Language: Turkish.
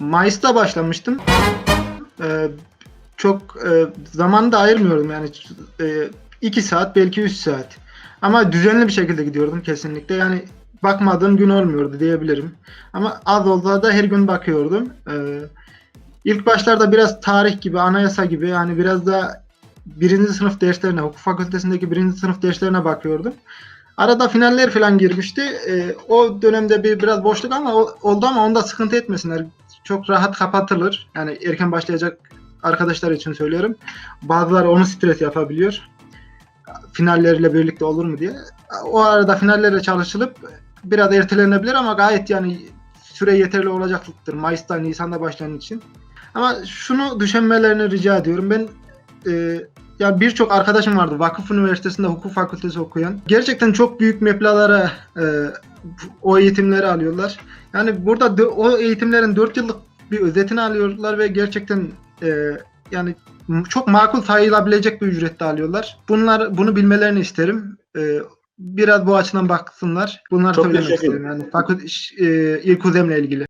Mayıs'ta başlamıştım. Ee, çok e, zaman da ayırmıyordum yani 2 saat belki 3 saat. Ama düzenli bir şekilde gidiyordum kesinlikle. Yani bakmadığım gün olmuyordu diyebilirim. Ama az olsa da her gün bakıyordum. Ee, ilk başlarda biraz tarih gibi, anayasa gibi yani biraz da birinci sınıf derslerine, hukuk fakültesindeki birinci sınıf derslerine bakıyordum. Arada finaller falan girmişti. Ee, o dönemde bir biraz boşluk ama oldu ama onda sıkıntı etmesinler. Çok rahat kapatılır. Yani erken başlayacak arkadaşlar için söylüyorum. Bazıları onu stres yapabiliyor. Finalleriyle birlikte olur mu diye. O arada finallere çalışılıp biraz ertelenebilir ama gayet yani süre yeterli olacaktır. Mayıs'ta, Nisan'da başlayan için. Ama şunu düşünmelerini rica ediyorum. Ben e, ya birçok arkadaşım vardı Vakıf Üniversitesi'nde hukuk fakültesi okuyan. Gerçekten çok büyük meblağlara e, o eğitimleri alıyorlar. Yani burada dö- o eğitimlerin 4 yıllık bir özetini alıyorlar ve gerçekten e, yani çok makul sayılabilecek bir ücrette alıyorlar. Bunlar bunu bilmelerini isterim. E, biraz bu açıdan baksınlar. Bunları Çok söylemek isterim yani fakülte e, ilk uzemle ilgili.